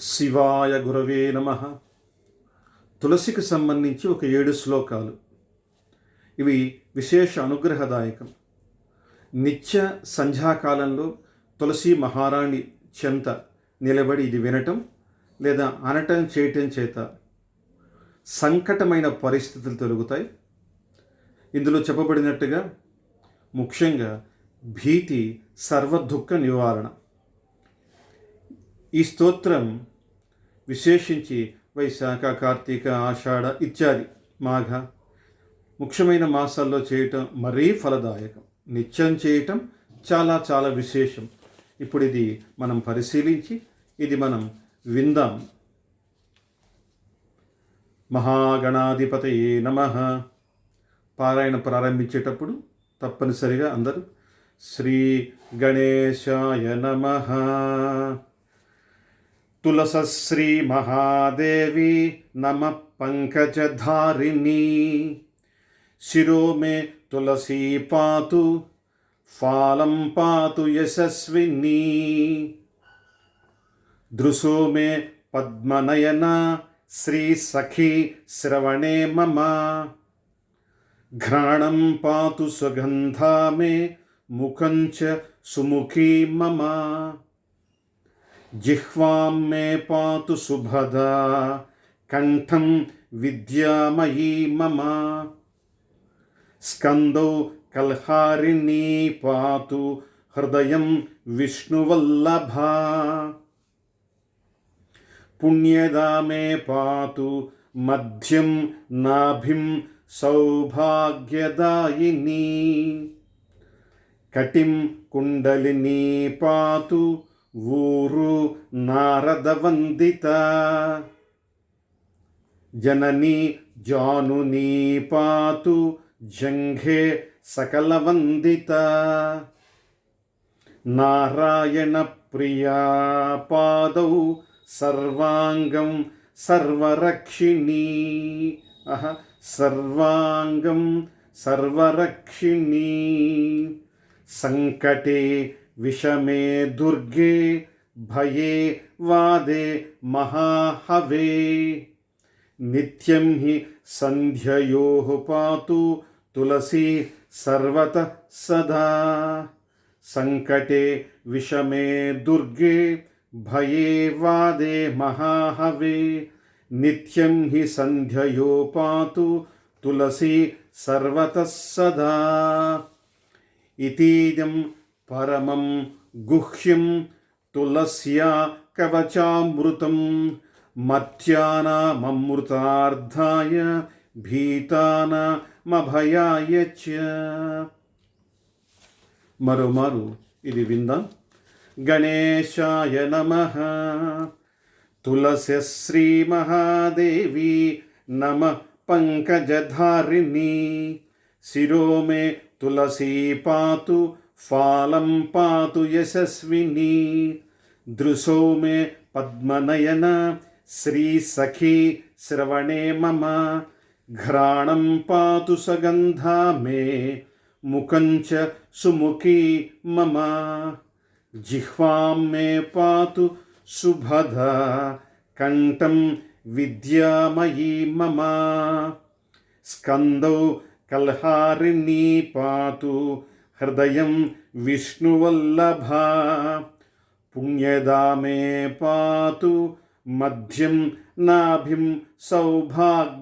శివాయ గురవే నమ. తులసికి సంబంధించి ఒక ఏడు శ్లోకాలు. ఇవి విశేష అనుగ్రహదాయకం. నిత్య సంధ్యాకాలంలో తులసి మహారాణి చెంత నిలబడి ఇది వినటం లేదా అనటం చేయటం చేత సంకటమైన పరిస్థితులు తొలుగుతాయి. ఇందులో చెప్పబడినట్టుగా ముఖ్యంగా భీతి సర్వదుఃఖ నివారణ. ఈ స్తోత్రం విశేషించి వైశాఖ కార్తీక ఆషాఢ ఇత్యాది మాఘ ముఖ్యమైన మాసాల్లో చేయటం మరీ ఫలదాయకం. నిత్యం చేయటం చాలా చాలా విశేషం. ఇప్పుడు ఇది మనం పరిశీలించి ఇది మనం విందాం. మహాగణాధిపతయే నమ. పారాయణ ప్రారంభించేటప్పుడు తప్పనిసరిగా అందరూ శ్రీ గణేశాయ నమ. तुलसश्रीमहादेवी नम पङ्कजधारिणी। शिरो मे तुलसी पातु, फालं पातु यशस्विनी। दृशो मे पद्मनयना श्रीसखी श्रवणे मम। घ्राणं पातु सुगन्धा मे, मुखं च सुमुखी मम। जिह्वां मे पातु सुभदा कण्ठं विद्यामयी मम स्कन्दौ कल्हारिणी पातु हृदयं विष्णुवल्लभा पुण्यदा मे पातु मध्यं नाभिं सौभाग्यदायिनी कटिं कुण्डलिनी पातु ಊರು ನಾರದವಂದಿತ ಜನನಿ ಜಾನುನಿ ಪಾತು ಜಂಘೆ ಸಕಲವಂದಿತ ನಾರಾಯಣ ಪ್ರಿಯ ಪಾದೌ ಸರ್ವಾಂಗಂ ಸರ್ವರಕ್ಷಿಣಿ ಅಹ ಸರ್ವಾಂಗಂ ಸರ್ವರಕ್ಷಿಣಿ ಸಂಕಟೇ विषमे दुर्गे भये वादे महाहवे। नित्यं हि सन्ध्ययोः पातु तुलसी सर्वतः सदा। सङ्कटे विषमे दुर्गे भये वादे महाहवे। नित्यं हि सन्ध्ययो पातु तुलसी सर्वतः सदा। इतीदं పరమం గుహ్యం తులస్యా కవచామృతం మత్యానామృతార్థాయ భీతానామభయాయ మరోమారు ఇది విందాం. గణేశాయ నమ. తులసిశ్రీ మహాదేవి నమ పంకజధారిణి. శిరోమే తులసీ పాతు फालं पातु यशस्विनी दृशो मे पद्मनयन श्रीसखी श्रवणे मम घ्राणं पातु सगन्धा मे मुखं च सुमुखी मम जिह्वां मे पातु सुभद कण्ठं विद्यामयी मम स्कन्दौ कल्हारिणी पातु హృదయం విష్ణువల్లభ. పుణ్యదామే పాతు మధ్యం నాభిం సౌభాగ్యదాయిని.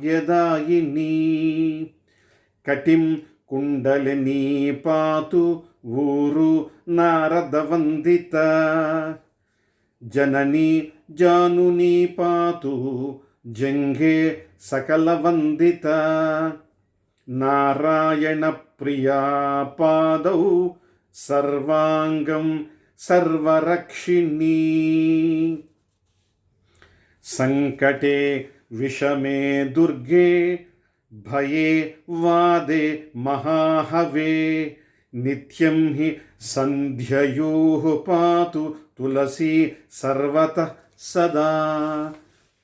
కటిం కుండలినీ పాతు ఊరు నారదవందిత. జననీ జానునీ పాతు జంఘే సకలవందిత. नारायणप्रिया पादौ सर्वाङ्गं सर्वरक्षिणी। सङ्कटे विषमे, दुर्गे, भये, वादे, महाहवे, नित्यं हि सन्ध्ययोः पातु तुलसी सर्वतः सदा,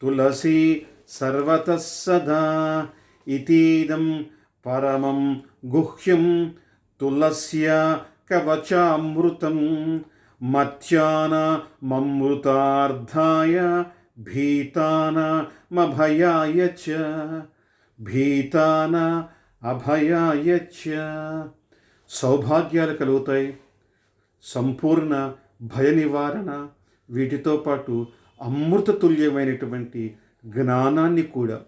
तुलसी सर्वतः सदा। इतीदं పరమం గుహ్యం తులస్య కవచామృతం మమృతార్థాయ భీతానమభయాయ చ భీతాన అభయాయ చ సౌభాగ్యాలు కలుగుతాయి. సంపూర్ణ భయ నివారణ వీటితో పాటు అమృతతుల్యమైనటువంటి జ్ఞానాన్ని కూడా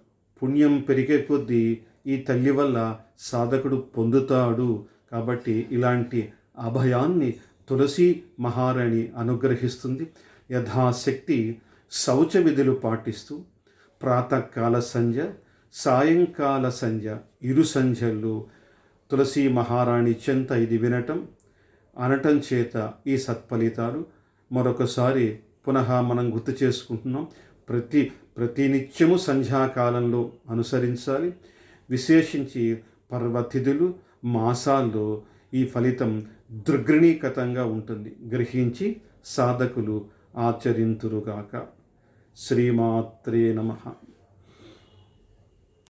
పుణ్యం పెరిగే కొద్దీ ఈ తల్లి వల్ల సాధకుడు పొందుతాడు. కాబట్టి ఇలాంటి అభయాన్ని తులసి మహారాణి అనుగ్రహిస్తుంది. యథాశక్తి శౌచ విధులు పాటిస్తూ ప్రాతకాల సంధ్య సాయంకాల సంధ్య ఇరు సంధ్యల్లో తులసి మహారాణి చెంత ఇది వినటం అనటం చేత ఈ సత్ఫలితాలు మరొకసారి పునః మనం గుర్తు చేసుకుంటున్నాం. ప్రతి ప్రతినిత్యము సంధ్యాకాలంలో అనుసరించాలి. విశేషించి పర్వతిథులు మాసాల్లో ఈ ఫలితం దృగ్ణీకతంగా ఉంటుంది. గ్రహించి సాధకులు ఆచరింతురుగాక. శ్రీమాత్రే నమ.